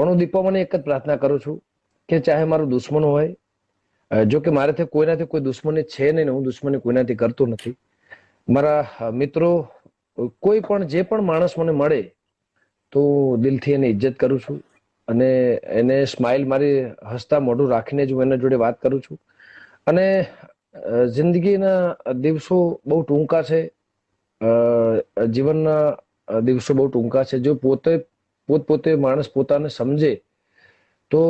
પણ હું દીપામાને એક જ પ્રાર્થના કરું છું કે ચાહે મારો દુશ્મન હોય જો કે મારાથી કોઈનાથી કોઈ દુશ્મની છે નહીં હું દુશ્મની કોઈનાથી કરતો નથી. મારા મિત્રો, કોઈ પણ જે પણ માણસ મને મળે, તો દિલથી એની ઇજ્જત કરું છું અને એને સ્માઇલ મારી હસતા મોઢું રાખીને જ હું એના જોડે વાત કરું છું. અને જિંદગીના દિવસો બહુ ટૂંકા છે. જીવનના દિવસો બહુ ટૂંકા છે. જો પોતે પોતપોતે માણસ પોતાને સમજે, તો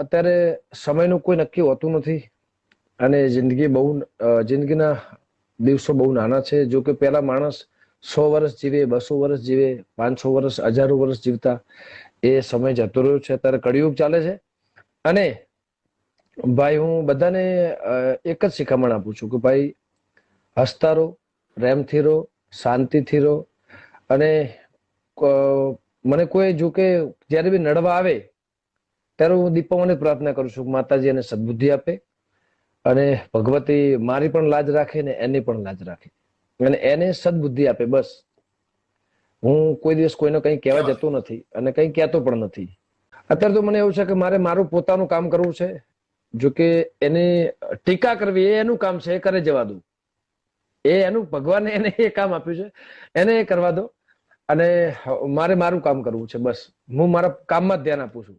અત્યારે સમયનું કોઈ નક્કી હોતું નથી. અને જિંદગી બહુ જિંદગીના દિવસો બહુ નાના છે. જો કે પહેલા માણસ સો વર્ષ જીવે, બસો વર્ષ જીવે, પાંચસો વર્ષ, હજારો વર્ષ જીવતા એ સમય જતો રહ્યો છે. અત્યારે કળિયુગ ચાલે છે. અને ભાઈ, હું બધાને એક જ શિખામણ આપું છું કે ભાઈ, હસતા રહો, પ્રેમથી રહો, શાંતિથી રહો અને મને કોઈ જો કે જ્યારે બી નડવા આવે, ત્યારે હું દીપાઓને પ્રાર્થના કરું છું માતાજી એને સદબુદ્ધિ આપે અને ભગવતી મારી પણ લાજ રાખે ને એની પણ લાજ રાખે. અને એને સદબુદ્ધિ આપે, બસ. હું કોઈ દિવસ કોઈને કંઈ કહેવા જતો નથી અને કંઈ કહેતો પણ નથી. અત્યારે તો મને એવું છે કે મારે મારું પોતાનું કામ કરવું છે. જો કે એની ટીકા કરવી, એ એનું કામ છે, એ કરે જવા દો. એ એનું ભગવાને એને એ કામ આપ્યું છે. એને એ કરવા દો. અને મારે મારું કામ કરવું છે બસ. હું મારા કામમાં જ ધ્યાન આપું છું.